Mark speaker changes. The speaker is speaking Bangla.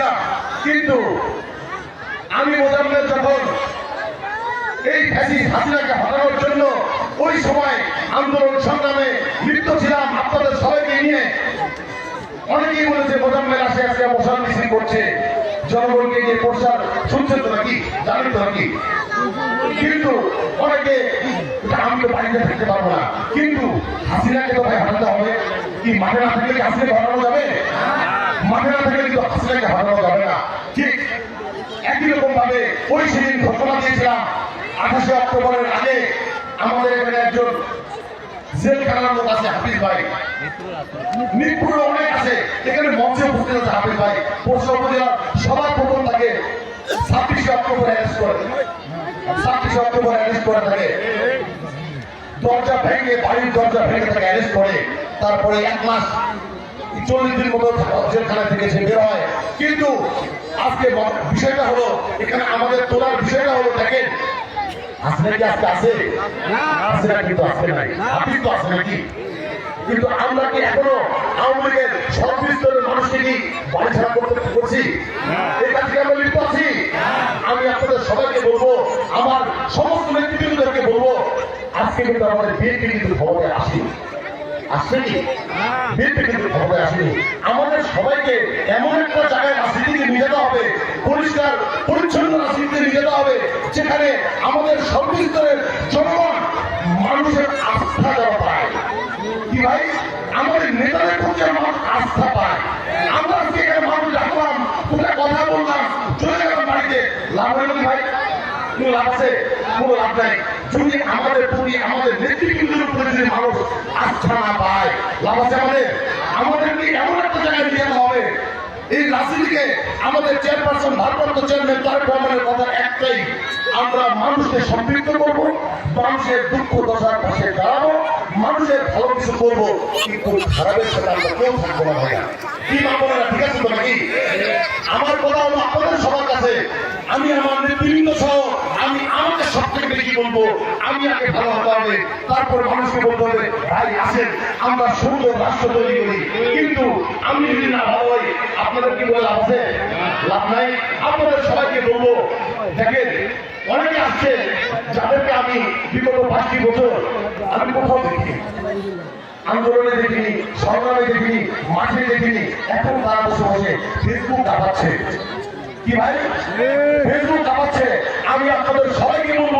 Speaker 1: ছিলাম কিন্তু আমি মোজাম্মেল যখন এই ফ্যাসিস হাসিনাকে হটানোর জন্য ওই সময় আন্দোলন সংগ্রামে লিপ্ত ছিলাম, আপনাদের সবাইকে নিয়ে অনেকেই বলেছে, মোজাম্মেল আসে আসে মশাল মিছিল করছে। জনগণকে নিয়ে প্রচার শুনছেন তো নাকি? জানেন তো নাকি? কিন্তু অনেকে আমি তো বাড়িতে থাকতে পারব না। কিন্তু হাসিনাকে তো ভাই হারাতে হবে। কি মাঠে না থাকলে হাসিনাকে হারানো যাবে? মাঠে না থাকলে কিন্তু হাসিনাকে হারানো যাবে না। ঠিক একই রকম ভাবে ওই সেদিন ঘোষণা দিয়েছিলাম আঠাশে অক্টোবরের আগে আমাদের এখানে একজন জেলখানার লোক আছে হাফিজ ভাই। মিরপুরে অনেক আছে, এখানে মঞ্চে উপস্থিত আছে ভাই। পরশু উপজেলার সবার প্রথম তাকে ছাব্বিশে অক্টোবর অ্যারেস্ট করে। ছাব্বিশে অক্টোবর অ্যারেস্ট করে থাকে দরজা ভেঙে, বাড়ির দরজা ভেঙে তাকে করে। তারপরে এক মাস চল্লিশ দিন মতো জেলখানা থেকে সে বের হয়। কিন্তু আজকে বিষয়টা হলো এখানে আমাদের তোলার বিষয়টা হলো দেখেন আসলে কি আজকে আছে? আছে কিন্তু আসবে নাই। আপনি তো আছে নাকি? কিন্তু আমরা কি এখনও আওয়ামী লীগের সর্বস্তরের মানুষকে কি বাড়ি ছাড়া করতে করছি? এই কাজকে আমরা লিপ্ত আছি? আমি আপনাদের সবাইকে বলব আমার সমস্ত নেতৃবৃন্দদেরকে বলব আজকে কিন্তু আমাদের বিএনপি কিন্তু খবরে আসি আমাদের সবাইকে এমন একটা জায়গায় রাজনীতিকে নিয়ে যেতে হবে, পরিষ্কার পরিচ্ছন্ন রাজনীতিতে নিয়ে যেতে হবে, যেখানে আমাদের সর্বস্তরের জনগণ মানুষের আস্থা দেওয়া পায়। কি ভাই? আমাদের নেতাদের প্রতি আমার আস্থা পায়। আমরা আজকে মানুষ বললাম, চলে বাড়িতে। লাভ হলো ভাই? লাভ আছে? কোনো লাভ নাই। যদি আমাদের প্রতি আমাদের নেতৃবৃন্দের উপরে যদি মানুষ আস্থা না পায় লাভ আছে আমাদের আমাদেরকে এমন একটা জায়গায় নিয়ে যেতে হবে এই রাজনীতিকে আমাদের চেয়ারপারসন ভারপ্রাপ্ত চেয়ারম্যান তারেক রহমানের কথা একটাই, আমরা মানুষকে সম্পৃক্ত করব, মানুষের দুঃখ দশার পাশে দাঁড়াবো, মানুষের ভালো কিছু করব, কিন্তু খারাপের সাথে আমরা কেউ থাকব না ভাইয়া। কি না ঠিক আছে তো নাকি? আমার কথা হলো আপনাদের সবার কাছে, আমি আমার নেতৃবৃন্দ সহ, আমি আমাকে সব থেকে বেশি বলব? আমি আগে ভালো হতে হবে, তারপর মানুষকে বলতে হবে, ভাই আসেন, আমরা সুন্দর রাষ্ট্র তৈরি করি, কিন্তু আমি যদি না ভালো হই আপনাদের কি বলে আছে? লাভ নাই? আপনাদের সবাইকে বলব, দেখেন, অনেকে আসছে যাদেরকে আমি বিগত পাঁচটি বছর আমি কোথাও দেখি আন্দোলনে দেখিনি, সংগ্রামে দেখিনি, মাঠে দেখিনি, এখন তারা বসে বসে ফেসবুক দাবাচ্ছে। কি ভাই? ফেসবুক দাবাচ্ছে। আমি আপনাদের সবাইকে বলব